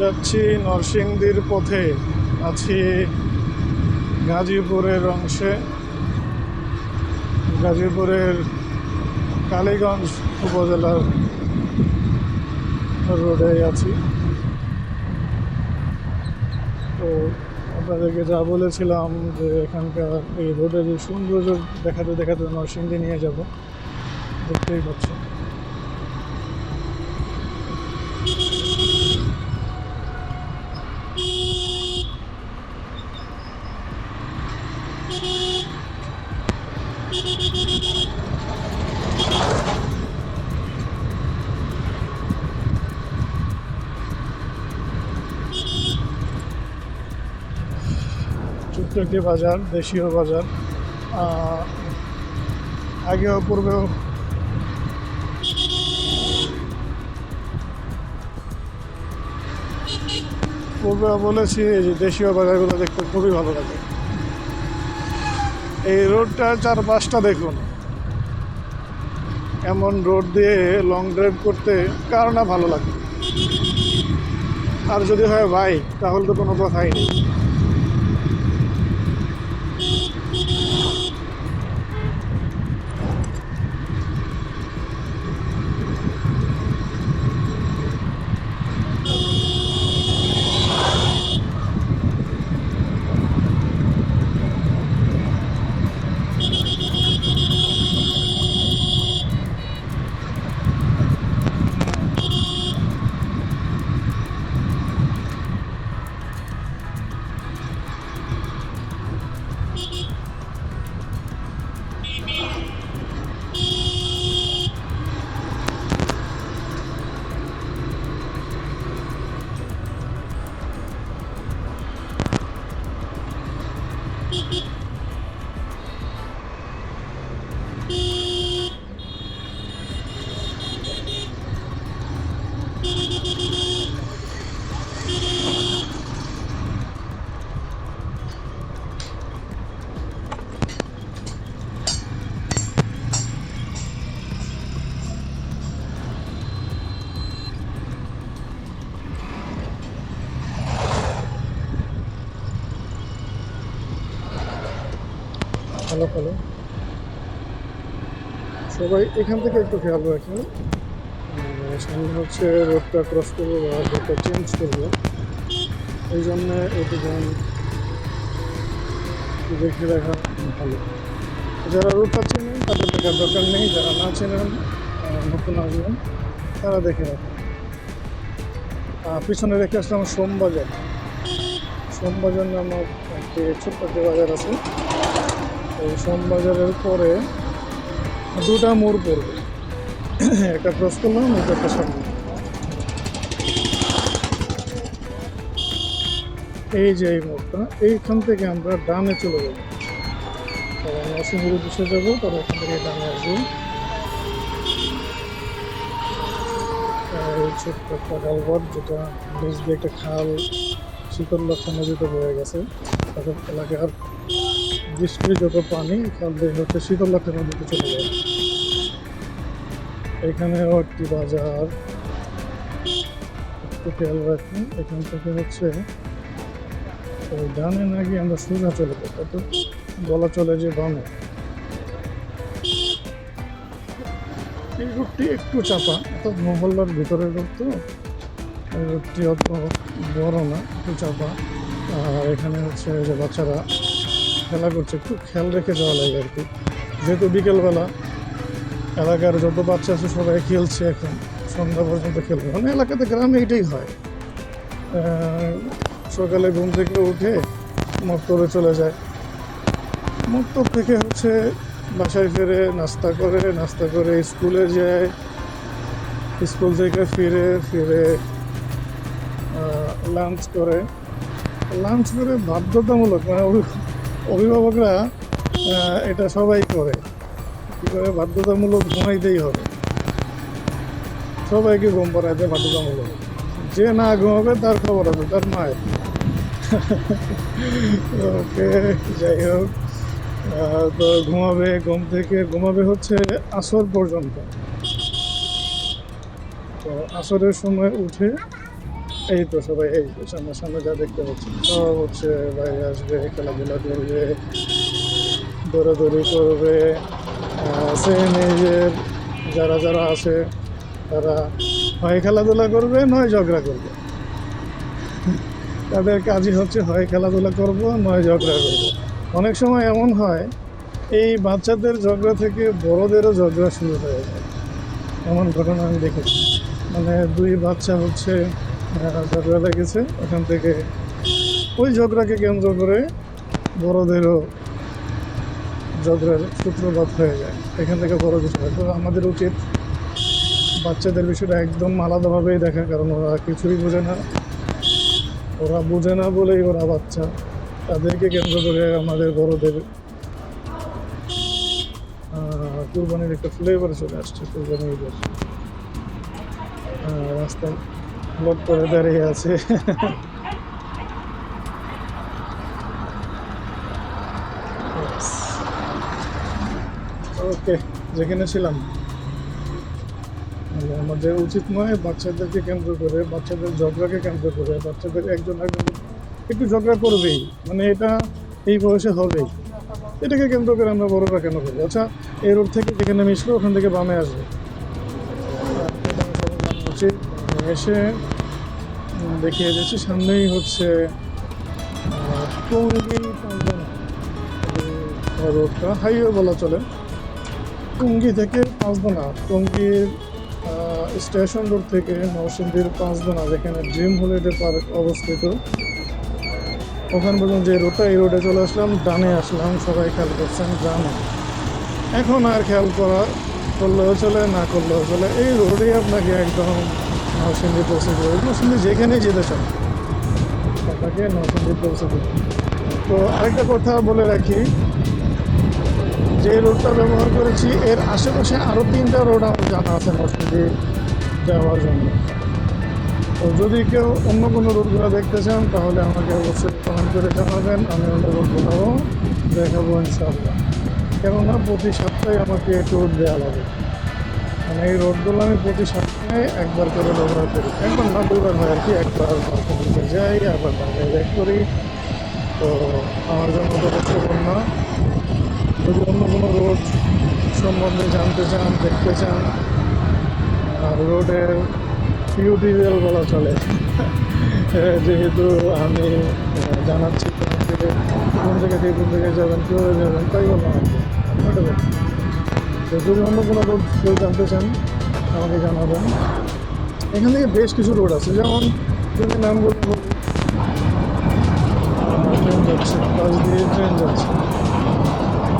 যাচ্ছি নরসিংদীর পথে। আছি গাজীপুরের অংশে। গাজীপুরের কালীগঞ্জ উপজেলার রোডে আছি। তো আপনাদেরকে যা বলেছিলাম যে এখানকার এই রোডের সৌন্দর্য দেখাতে দেখাতে নরসিংদী নিয়ে যাব, দেখতেই পাচ্ছি একটি বাজার, দেশীয় বাজার আগেও পূর্বেও। পূর্বে বলেছি যে দেশীয় বাজারগুলো দেখতে খুবই ভালো লাগে। এই রোডটার চারপাশটা দেখুন। এমন রোড দিয়ে লং ড্রাইভ করতে কার না ভালো লাগে? আর যদি হয় বাইক তাহলে তো কোনো কথাই নেই। ভালো সবাই এখান থেকে একটু খেয়াল রাখেন। সামনে হচ্ছে রোডটা ক্রস করব বা রোডটা চেঞ্জ করব। এই জন্যে এইটুকু দেখে রাখা ভালো। যারা রোডটা চেনেন, তাদের দেখার দরকার নেই। যারা না চেনেন নতুন আসবেন, তারা দেখে রাখেন। পিছনে রেখে আসলাম সোমবাজার। সোমবাজার নামক একটি ছোট্ট একটি বাজার আছে। এই সোমবাজারের পরে দুটা মোড় পড়বে। একটা ক্রস করলাম একটা সামনে। এই যে এই মোড়টা, এইখান থেকে আমরা ডানে চলে যাব। তারা নরসিংহীর উদ্দেশ্যে যাব তারা এখান থেকে ডানে আসব। ছোট্ট একটা কালভার্ট যেটা বেশ দিয়ে একটা খাল শীতল লক্ষ্য নদীতে বয়ে গেছে। তাদের এলাকার বৃষ্টির যত পানি দিয়ে হচ্ছে শীতল লক্ষ্য নদীতে চলে যায়। এখানেও একটি বাজার, একটু খেয়াল রাখুন, এখান থেকে হচ্ছে ওই ডানে না গিয়ে আমরা সোজা চলে যাই তো? বলা চলে যে বামে। এই রুটটি একটু চাপা অর্থাৎ মহল্লার ভিতরের রুট তো, এই রুটটি অত বড় না, একটু চাপা। আর এখানে হচ্ছে যে বাচ্চারা খেলা করছে একটু খেয়াল রেখে যাওয়া লাগে আর কি। যেহেতু বিকেলবেলা, এলাকার যত বাচ্চা আছে সবাই খেলছে এখন, সন্ধ্যা পর্যন্ত খেলবে। মানে এলাকাতে গ্রামে এটাই হয়। সকালে ঘুম থেকে উঠে মক্তবে চলে যায়। মক্তব থেকে হচ্ছে বাসায় ফিরে, নাস্তা করে নাস্তা করে স্কুলে যায়। স্কুল থেকে ফিরে ফিরে লাঞ্চ করে। লাঞ্চ করে বাধ্যতামূলক মানে অভিভাবকরা এটা সবাই করে। কী করে? বাধ্যতামূলক ঘুমাইতেই হবে। সবাইকে ঘুম পাড়াইতে বাধ্যতামূলক। যে না ঘুমাবে, তার খবর আছে, তার মায়ের। ওকে, যাই হোক। তো ঘুমাবে, ঘুম থেকে, ঘুমাবে হচ্ছে আসর পর্যন্ত। তো আসরের সময় উঠে এই তো সবাই, এই সামনে সামনে যা দেখতে পাচ্ছি। সব হচ্ছে বাইরে আসবে, খেলাধুলা করবে, দৌড়াদৌড়ি করবে। সেম এজের যারা যারা আছে, তারা হয় খেলাধুলা করবে, নয় ঝগড়া করবে। তাদের কাজই হচ্ছে হয় খেলাধুলা করব, নয় ঝগড়া করব। অনেক সময় এমন হয়, এই বাচ্চাদের ঝগড়া থেকে বড়দেরও ঝগড়া শুরু হয়ে যায়। এমন ঘটনা আমি দেখেছি। মানে দুই বাচ্চা হচ্ছে ঝগড়া লেগেছে ওখান থেকে ওই ঝগড়াকে কেন্দ্র করে বড়দেরও ঝগড়ার সূত্রপাত হয়ে যায়। এখান থেকে বড় কিছু হয়। তো আমাদের উচিত বাচ্চাদের বিষয়টা একদম আলাদাভাবেই দেখা কারণ ওরা কিছুই বোঝে না। ওরা বোঝে না বলেই ওরা বাচ্চা। তাদেরকে কেন্দ্র করে আমাদের বড়দের কুরবানির একটা ফ্লেভার চলে আসছে কুরবানি ঈদের রাস্তায় লোক করে দাঁড়িয়ে আছে। ওকে যেখানে ছিলাম। আমাদের উচিত নয় বাচ্চাদেরকে কেন্দ্র করে, বাচ্চাদের ঝগড়াকে কেন্দ্র করে, বাচ্চাদের একজন একজন একটু ঝগড়া করবেই। মানে এটা এই বয়সে হবেই। এটাকে কেন্দ্র করে আমরা বড়রা কেন করব? আচ্ছা এই রোড থেকে যেখানে মিশলো ওখান থেকে বামে আসবে। উচিত এসে দেখিয়ে দিচ্ছি সামনেই হচ্ছে টঙ্গী রোডটা হাইওয়ে বলা চলে। টঙ্গী থেকে পাঁচদোনা, টঙ্গীর স্টেশন রোড থেকে নরসিংদীর পাঁচদোনা, যেখানে ড্রিম হলিডে পার্ক অবস্থিত। ওখান পর্যন্ত যে রোডটা এই রোডে চলে আসলাম, ডানে আসলাম, সবাই খেয়াল করছেন, ডানে। এখন আর খেয়াল করা করলেও চলে, না করলেও চলে, এই রোডেই আপনাকে একদম নরসিংদী পৌঁছে দেবে নরসিংদী যেখানেই যেতে চান আপনাকে নরসিংদী পৌঁছে দেবে তো আরেকটা কথা বলে রাখি, যে রোডটা ব্যবহার করেছি, এর আশেপাশে আরও তিনটা রোড আমার জানা আছে নরসিংদী যাওয়ার জন্য। তো যদি কেউ অন্য কোনো রোডগুলো দেখতে চান, তাহলে আমাকে অবশ্যই কমেন্ট করে জানাবেন, আমি অন্য রোডগুলোও দেখাবো ইনশাআল্লাহ। কেননা প্রতি সপ্তাহে আমাকে ট্যুর দেওয়া লাগে। এই রোডগুলো আমি প্রতি সপ্তাহে একবার করে ব্যবহার করি। একবার না দুবার হয় আর কি, একবার মার্কেটে যাই একবার ঢাকায় ব্যাক করি। তো আমার জন্য তো কষ্টপূর্ণ যদি অন্য কোনো রোড সম্বন্ধে জানতে চান, দেখতে চান, আর রোডের টিউটোরিয়াল বলা চলে। যেহেতু আমি জানাচ্ছি কোন থেকে কোন জায়গায় যাবেন, কীভাবে যাবেন, তাই বললাম আর কি। বলছি। যদি অন্য কোনো রোড কেউ জানতে চান, আমাকে জানাবেন। এখান থেকে বেশ কিছু রোড আছে, যেমন যদি নামগুলো ট্রেন যাচ্ছে পাশ দিয়ে ট্রেন যাচ্ছে।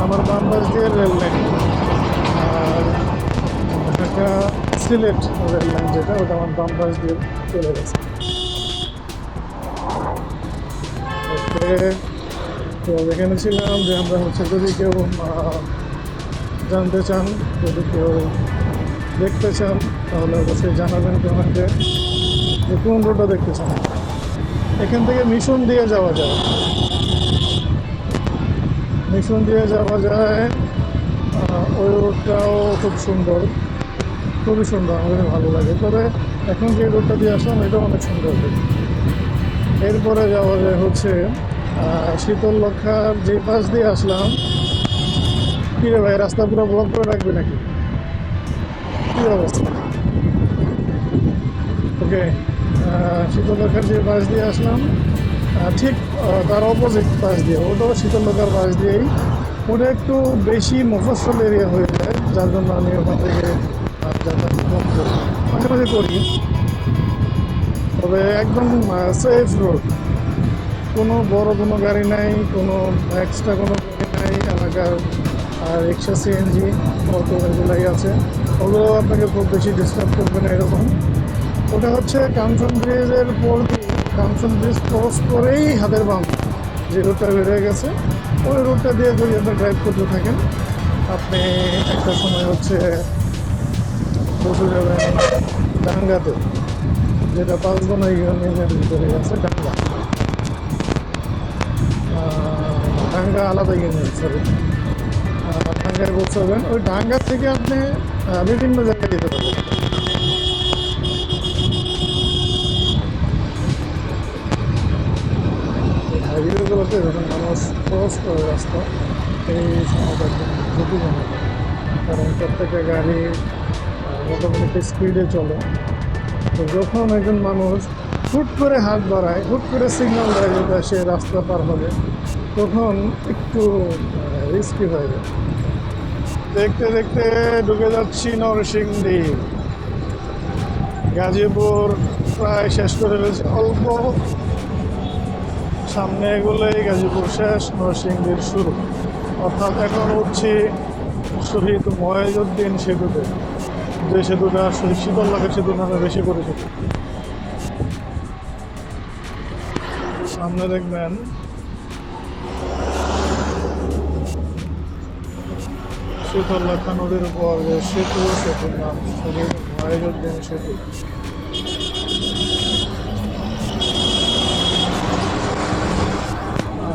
আমার বাম পাশ দিয়ে রেল লাইন আর ঢাকা সিলেট রেল লাইন যেটা, ওটা আমার বাম পাশ দিয়ে চলে গেছে। তো এখানে ছিলাম যে আমরা হচ্ছে যদি কেউ জানতে চান, যদি কেউ দেখতে চান, তাহলে অবশ্যই জানাবেন কমেন্টে। যে কোন রোডটা দেখতে চান। এখান থেকে মিশন দিয়ে যাওয়া যায়। মিশন দিয়ে যাওয়া যায়। ওই রোডটাও খুব সুন্দর। খুবই সুন্দর, আমাদের ভালো লাগে। তবে এখন যে রোডটা দিয়ে আসলাম, এটা অনেক সুন্দর এরপরে যাওয়া যায় হচ্ছে শীতল লক্ষার যে পাশ দিয়ে আসলাম কী রে ভাই, রাস্তা পুরো ব্লক করে রাখবে নাকি? কী অবস্থা? ওকে শীতলকার যে বাস দিয়ে আসলাম ঠিক তার অপোজিট পাশ দিয়ে, ওটাও শীতলকার বাস দিয়েই। ওটা একটু বেশি মফস্বল এরিয়া হয়ে যায়, যার জন্য আমি ওখান থেকে যাতায়াত করি। মাঝে মাঝে করি। তবে একদম সেফ রোড কোনো বড় কোনো গাড়ি নাই, কোনো এক্সট্রা কোনো গাড়ি নাই, এলাকার আর রিক্সা সিএনজি অটো এগুলাই আছে। ওগুলো আপনাকে খুব বেশি ডিস্টার্ব করবে না এরকম। ওটা হচ্ছে কাঞ্চন ব্রিজের পর দিয়ে কাঞ্চন ব্রিজ ক্রস করেই হাতের বাম, যে রোডটা বেড়ে গেছে, ওই রোডটা দিয়ে যদি আপনি ড্রাইভ করতে থাকেন, আপনি একটা সময় হচ্ছে বসে যাবেন ডাঙ্গাতে, যেটা পাঁচবনা ইউনিয়নের ভিতরে আছে, ডাঙ্গা। ডাঙ্গা আলাদা ইউনিয়ন সরি জায়গায় পৌঁছাবেন ওই ডাঙ্গা থেকে আপনি বিভিন্ন জায়গায় যেতে পারবেন। হ্যাঁ, হাইওয়েগুলোতে যখন মানুষ ক্রস করে রাস্তা, এই সময়টা ঝুঁকিজনক কারণ প্রত্যেকটা গাড়ি মোটামুটি একটা স্পিডে চলে। তো যখন একজন মানুষ হুট করে হাত বাড়ায়, হুট করে সিগন্যাল দেয় সে রাস্তা পার হবে, তখন একটু রিস্কি হয়ে যায়। দেখতে দেখতে ঢুকে যাচ্ছি নরসিংদী। গাজীপুর প্রায় শেষ করে ফেলেছে, অল্প। সামনে এগুলোই গাজীপুর শেষ, নরসিংদীর শুরু। অর্থাৎ এখন উঠছি শহীদ মহেজউদ্দিন সেতুতে। যে সেতুটা শহীদ শীতললাখা সেতু নামে বেশি পরিচিত। সামনে দেখবেন শীতললাখা নদীর উপর সেতু, সেতুর নাম শহীদ মহেজউদ্দিন সেতু।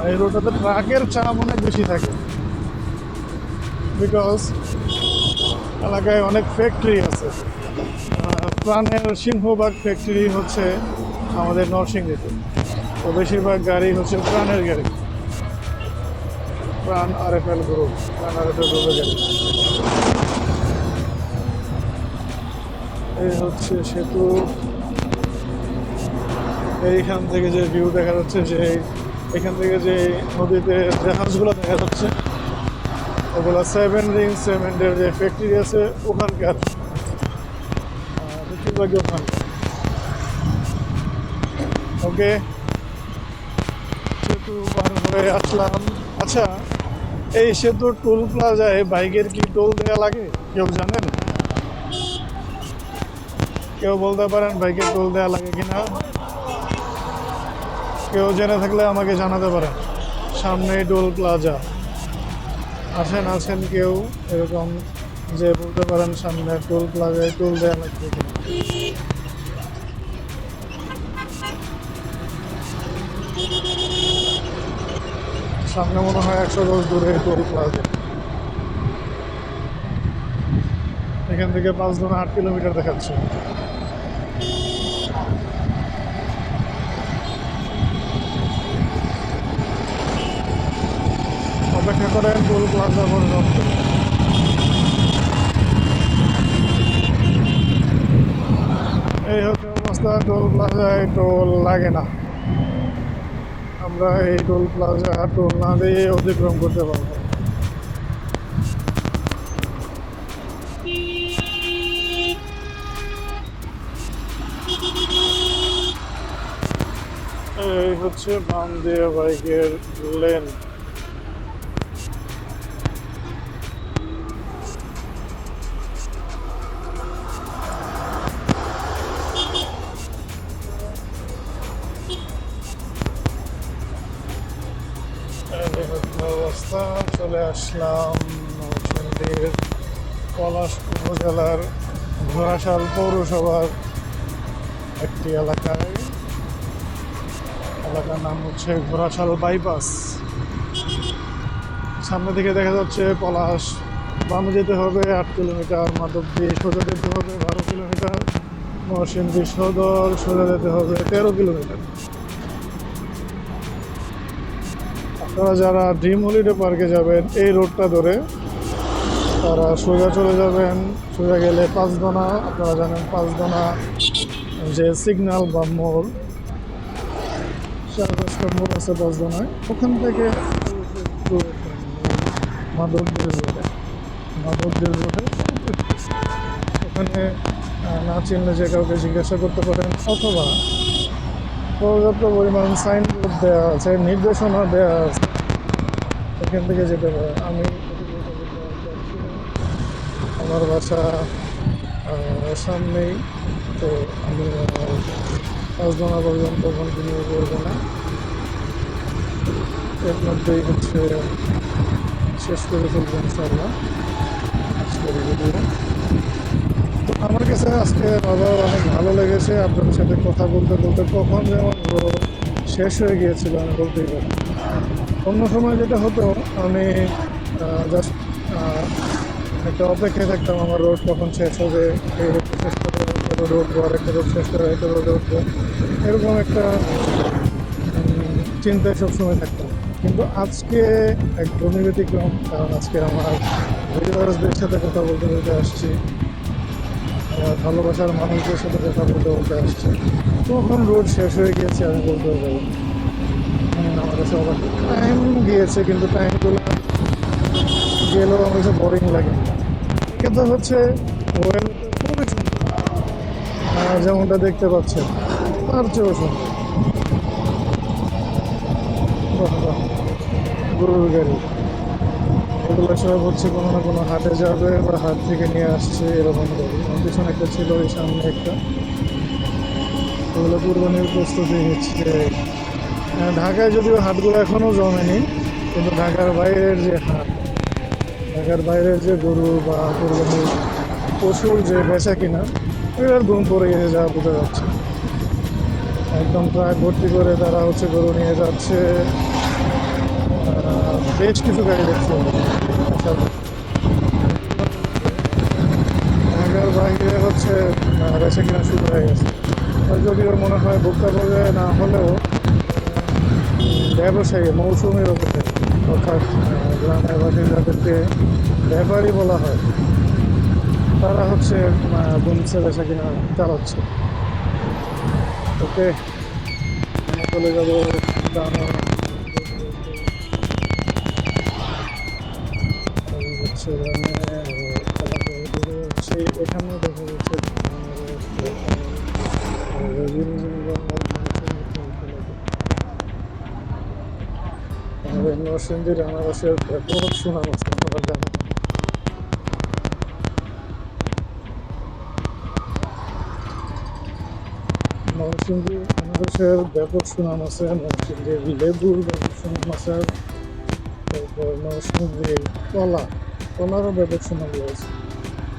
এই রোডটাতে ট্রাকের চাপ অনেক বেশি থাকে। বিকজ এলাকায় অনেক ফ্যাক্টরি আছে। প্রাণের সিংহভাগ ফ্যাক্টরি হচ্ছে আমাদের নরসিংদীতে। তো বেশিরভাগ গাড়ি হচ্ছে প্রাণের গাড়ি। প্রাণ আর এফ এল গ্রুপ প্রাণ আর এফ এল গ্রুপের গাড়ি এই হচ্ছে সেতু। এইখান থেকে যে ভিউ দেখা যাচ্ছে যে এখান থেকে যে নদীতে জাহাজগুলো দেখা যাচ্ছে ওগুলো সেভেন রিং সিমেন্টের যে ফ্যাক্টরি আছে, ওখানকার। বেশিরভাগই ওখানকার। ওকে সেতু পার হয়ে আসলাম। আচ্ছা এই সেতু টোল প্লাজায় বাইকের কি টোল দেওয়া লাগে? কেউ জানেন? কেউ বলতে পারেন বাইকের টোল দেওয়া লাগে কিনা? কেউ জেনে থাকলে আমাকে জানাতে পারেন। সামনে টোল প্লাজা আছেন আছেন কেউ? এরকম যে বলতে পারেন সামনে টোল প্লাজায় টোল দেওয়া লাগবে কিনা? সামনে মনে হয় একশো দশ দূরে টোল প্লাজা এখান থেকে পাঁচ দিন আট কিলোমিটার দেখাচ্ছে। অপেক্ষা করেন টোল প্লাজা পর্যন্ত এই হচ্ছে অবস্থা টোল প্লাজায় টোল লাগে না। আমরা এই টোল প্লাজা টোল না দিয়ে অতিক্রম করতে পারব। এই হচ্ছে বাম দিয়ে বাইকের লেন অবস্থা চলে আসলাম নরসিংদীর পলাশ উপজেলার ঘোড়াশাল পৌরসভার একটি এলাকায়। এলাকার নাম হচ্ছে ঘোড়াশাল বাইপাস। সামনে থেকে দেখা যাচ্ছে পলাশ। বামে যেতে হবে, আট কিলোমিটার। মাধব দিয়ে সোজা যেতে হবে, বারো কিলোমিটার। নরসিংদী সদর, সোজা যেতে হবে, তেরো কিলোমিটার। আপনারা যারা ড্রিম হলিডে পার্কে যাবেন, এই রোডটা ধরে তারা সোজা চলে যাবেন। সোজা গেলে পাঁচদোনা, আপনারা জানেন পাঁচদোনা, যে সিগন্যাল বা মোড় চার মোড় আছে পাঁচদোনায়। ওখান থেকে মাধবদের রোডে। মাধবদের রোডে। ওখানে না চিনলে যে কাউকে জিজ্ঞাসা করতে পারেন, অথবা পর্যাপ্ত পরিমাণ সাইনবোর্ড দেওয়া আছে, নির্দেশনা দেওয়া আছে। এখান থেকে যেতে পারে আমি আমার বাসা সামনেই, তো আমি পাঁচজনা পর্যন্ত কন্টিনিউ করব না। এর মধ্যেই হচ্ছে শেষ করে ফেলব ইনশাল্লাহ আজকের ভিডিও আমার কাছে আজকে বাবা অনেক ভালো লেগেছে, আপনাদের সাথে কথা বলতে বলতে কখন যেমন শেষ হয়ে গিয়েছিল আমি বলতেই পারি অন্য সময় যেটা হতো, আমি জাস্ট একটা অপেক্ষায় থাকতাম, আমার রোড কখন শেষ হবে, এই রোড শেষ করে একটা রোড উঠবো, আরেকটা রোড শেষ করে একটা রোডে উঠবো, এরকম একটা চিন্তায় সবসময় থাকতাম। কিন্তু আজকে একদমই ব্যতিক্রম কারণ আজকে আমার ভিডিওসদের সাথে কথা বলতে বলতে আসছি। ভালোবাসার মানুষদের সাথে কথা বলতে বলতে আসছি। তখন রোড শেষ হয়ে গিয়েছে, আমি বলতে পারব আমার কাছে আবার টাইম গিয়েছে, কিন্তু টাইমগুলো গেলেও আমার কাছে বোরিং লাগে। কিন্তু হচ্ছে যেমনটা দেখতে পাচ্ছেন, তার চেয়েও সুন্দর। গরুর গাড়ি। এগুলো হচ্ছে কোনো না কোনো হাটে যাবে বা হাট থেকে নিয়ে আসছে এরকম পিছনে একটা ছিল ওই সামনে একটা। ওগুলো কুরবানির প্রস্তুতি নিচ্ছে আহ, ঢাকায় যদিও হাটগুলো এখনও জমেনি কিন্তু ঢাকার বাইরের যে হাট ঢাকার বাইরের যে গরু বা কোরবানির পশুর যে বেচা কিনা এগুলোর ধুম পড়ে গেছে যা বোঝা যাচ্ছে। একদম ট্রাক ভর্তি করে তারা হচ্ছে গরু নিয়ে যাচ্ছে। বেশ কিছু গাড়ি দেখতে ঢাকার বাইরে হচ্ছে বেচা কিনা শুরু হয়ে গেছে। আর যদিও মনে হয় ভোক্তা পর্যায়ে না হলেও, ব্যবসায়ী, মৌসুমের উপরে অর্থাৎ গ্রামের বাসিন্দাদেরকে যাদেরকে ব্যাপারী বলা হয়, তারা হচ্ছে বনসে বেচা কিনা চালাচ্ছে। ওকে চলে যাব নরসিংদীর আনারসের ব্যাপক সুনাম আছে আপনারা আনারসের ব্যাপক সুনাম আছে, নরসিংদীর লেবুর ব্যাপক সুনাম আছে, তারপর নরসিংদীর কলা, কলারও ব্যাপক রয়েছে।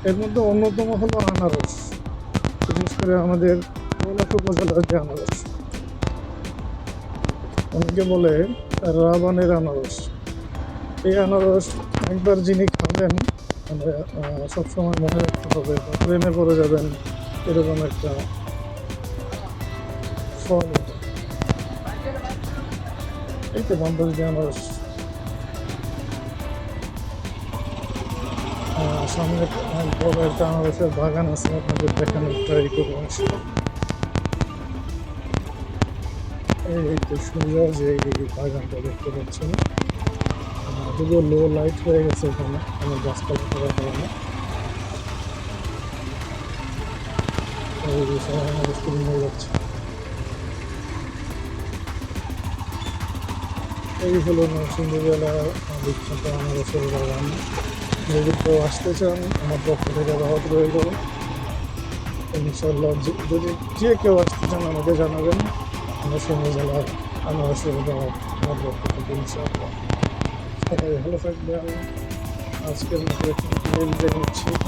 এর মধ্যে অন্যতম হলো আনারস। বিশেষ করে আমাদের উপজেলার যে আনারস। অনেকে বলে রাবানের আনারস। এই আনারস একবার যিনি খাবেন মানে সবসময় মনে রাখতে হবে, প্রেমে পড়ে যাবেন, এরকম একটা ফল। এই তো বান্ধবী আনারস। সামনে বড় একটা আনারসের বাগান আছে, আপনাদের দেখানোর ট্রাই করব এই তো সোজা যে বাগানটা দেখতে পাচ্ছেন। যদিও লো লাইট হয়ে গেছে এখানে, কোনো গাছপালা থাকার কারণে। এই যে সবাই আনারস কিনে নিয়ে যাচ্ছে। এই হলো নরসিংদী জেলার বিখ্যাত আনারসের বাগান। যদি কেউ আসতে চান, আমার পক্ষ থেকে দাওয়াত রইল। ইনশাল্লাহ যে- যদি যে কেউ আসতে চান, আমাকে জানাবেন। নরসিংদী জেলার আমার পক্ষ থেকে ইনশাল্লাহ সবাই ভালো থাকবেন আজকের মতো নিচ্ছি।